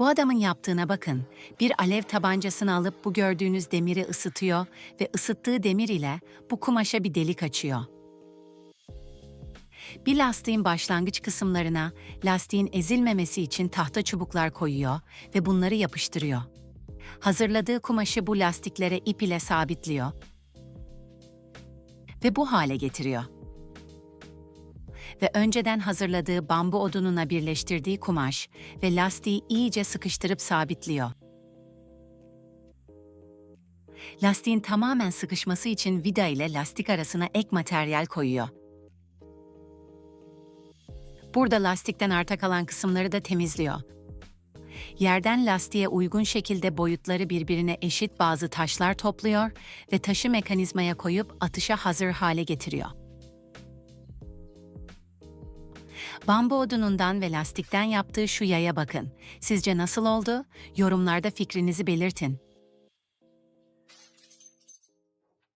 Bu adamın yaptığına bakın. Bir alev tabancasını alıp bu gördüğünüz demiri ısıtıyor ve ısıttığı demir ile bu kumaşa bir delik açıyor. Bir lastiğin başlangıç kısımlarına lastiğin ezilmemesi için tahta çubuklar koyuyor ve bunları yapıştırıyor. Hazırladığı kumaşı bu lastiklere ip ile sabitliyor ve bu hale getiriyor. Ve önceden hazırladığı bambu odununa birleştirdiği kumaş ve lastiği iyice sıkıştırıp sabitliyor. Lastiğin tamamen sıkışması için vida ile lastik arasına ek materyal koyuyor. Burada lastikten arta kalan kısımları da temizliyor. Yerden lastiğe uygun şekilde boyutları birbirine eşit bazı taşlar topluyor ve taşı mekanizmaya koyup atışa hazır hale getiriyor. Bambu odunundan ve lastikten yaptığı şu yaya bakın. Sizce nasıl oldu? Yorumlarda fikrinizi belirtin.